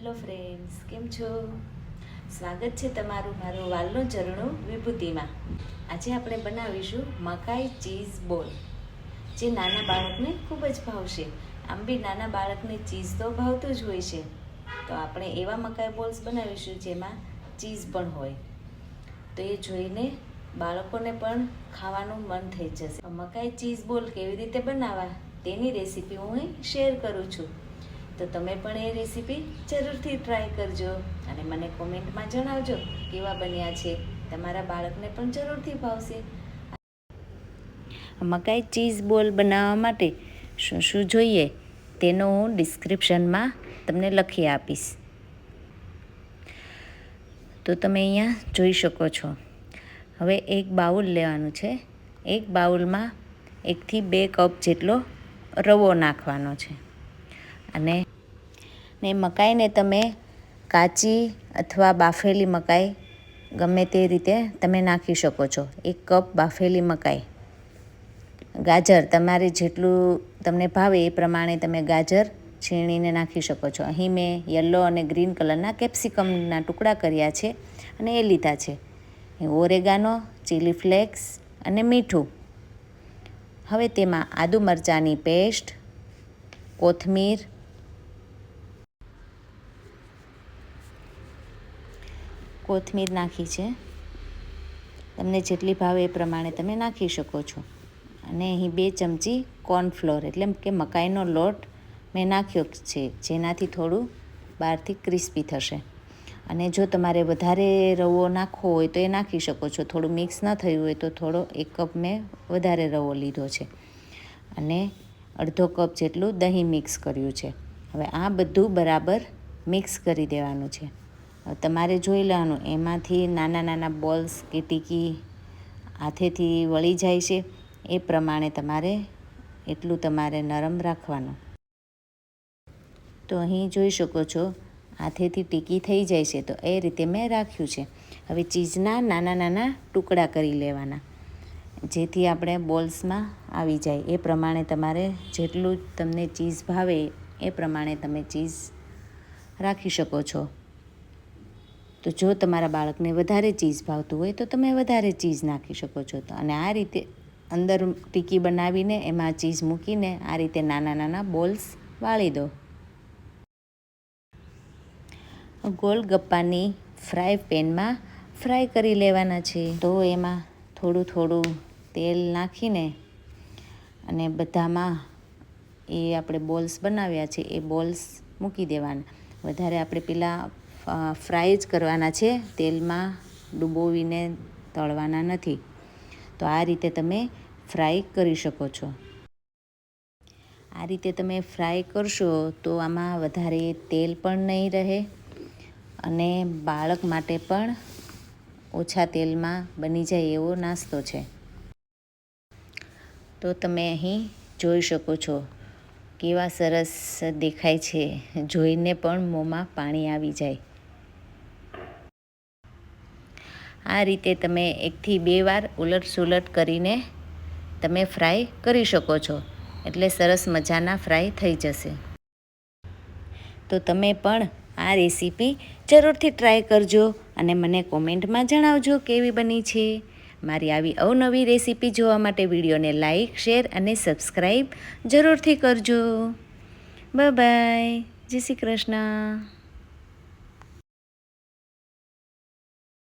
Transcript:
Hello friends કેમ છો? સ્વાગત છે તમારું મારું વાલનું ચરણું વિભૂતિમાં. આજે આપણે બનાવીશું મકાઈ ચીઝ બોલ, જે નાના બાળકને ખૂબ જ ભાવશે. આમ બી નાના બાળકને ચીઝ તો ભાવતું જ હોય છે. તો આપણે એવા મકાઈ બોલ્સ બનાવીશું જેમાં ચીઝ પણ હોય. તો એ જોઈને બાળકોને પણ ખાવાનું મન થઈ જશે. મકાઈ ચીઝ બોલ કેવી રીતે બનાવવા, તેની રેસીપી હું શેર કરું છું. તો તમે પણ એ રેસીપી જરૂરથી ટ્રાય કરજો અને મને કોમેન્ટમાં જણાવજો કેવા બન્યા છે. તમારા બાળકને પણ જરૂરથી ભાવશે. મકાઈ ચીઝ બોલ બનાવવા માટે શું શું જોઈએ તેનો હું ડિસ્ક્રિપ્શનમાં તમને લખી આપીશ. તો તમે અહીંયા જોઈ શકો છો. હવે એક બાઉલ લેવાનું છે. એક બાઉલમાં એકથી બે કપ જેટલો રવો નાખવાનો છે. અને ને મકાઈને તમે કાચી અથવા બાફેલી મકાઈ ગમે તે રીતે તમે નાખી શકો છો. એક કપ બાફેલી મકાઈ. ગાજર તમારે જેટલું તમને ભાવે એ પ્રમાણે તમે ગાજર છીણીને નાખી શકો છો. અહીં મેં યલો અને ગ્રીન કલરના કેપ્સિકમના ટુકડા કર્યા છે અને એ લીધા છે. ઓરેગાનો, ચીલી ફ્લેક્સ અને મીઠું. હવે તેમાં આદુ મરચાંની પેસ્ટ, કોથમીર કોથમીર નાખી છે. તમને જેટલી ભાવે એ પ્રમાણે તમે નાખી શકો છો. અને અહીં બે ચમચી કોર્નફ્લોર એટલે કે મકાઈનો લોટ મેં નાખ્યો છે, જેનાથી થોડું બહારથી ક્રિસ્પી થશે. અને જો તમારે વધારે રવો નાખવો હોય તો એ નાખી શકો છો. થોડું મિક્સ ન થયું હોય તો થોડો એક કપ મેં વધારે રવો લીધો છે. અને અડધો કપ જેટલું દહીં મિક્સ કર્યું છે. હવે આ બધું બરાબર મિક્સ કરી દેવાનું છે. તમારે જોઈ લેવાનું. એમાંથી નાના નાના બોલ્સ કે ટીકી હાથેથી વળી જાય છે. એ પ્રમાણે તમારે એટલું તમારે નરમ રાખવાનું. તો અહીં જોઈ શકો છો, હાથેથી ટીકી થઈ જાય છે. તો એ રીતે મેં રાખ્યું છે. હવે ચીઝના નાના નાના ટુકડા કરી લેવાના, જેથી આપણે બોલ્સમાં આવી જાય. એ પ્રમાણે તમારે જેટલું તમને ચીઝ ભાવે એ પ્રમાણે તમે ચીઝ રાખી શકો છો. તો જો તમારા બાળકને વધારે ચીઝ ભાવતું હોય તો તમે વધારે ચીઝ નાખી શકો છો તો. અને આ રીતે અંદર ટીકી બનાવીને એમાં ચીઝ મૂકીને આ રીતે નાના નાના બોલ્સ વાળી દો. ગોલગપ્પાની ફ્રાય પેનમાં ફ્રાય કરી લેવાના છે. તો એમાં થોડું થોડું તેલ નાખીને અને બધામાં એ આપણે બોલ્સ બનાવ્યા છે એ બોલ્સ મૂકી દેવાના. વધારે આપણે પેલા ફ્રાય જ કરવાના છે, તેલમાં ડૂબોવીને તળવાના નથી. તો આ રીતે તમે ફ્રાય કરી શકો છો. આ રીતે તમે ફ્રાય કરશો તો આમાં વધારે તેલ પણ નહીં રહે અને બાળક માટે પણ ઓછા તેલમાં બની જાય એવો નાસ્તો છે. તો તમે અહીં જોઈ શકો છો કેવા સરસ દેખાય છે. જોઈને પણ મોંમાં પાણી આવી જાય. આ રીતે તમે એકથી બે વાર ઉલટ સુલટ કરીને તમે ફ્રાય કરી શકો છો. એટલે સરસ મજાના ફ્રાય થઈ જશે. તો તમે પણ આ રેસીપી જરૂરથી ટ્રાય કરજો અને મને કોમેન્ટમાં જણાવજો કેવી બની છે. મારી આવી અવનવી રેસીપી જોવા માટે વિડીયોને લાઇક શેર અને સબસ્ક્રાઈબ જરૂરથી કરજો. બાય જય શ્રી કૃષ્ણ.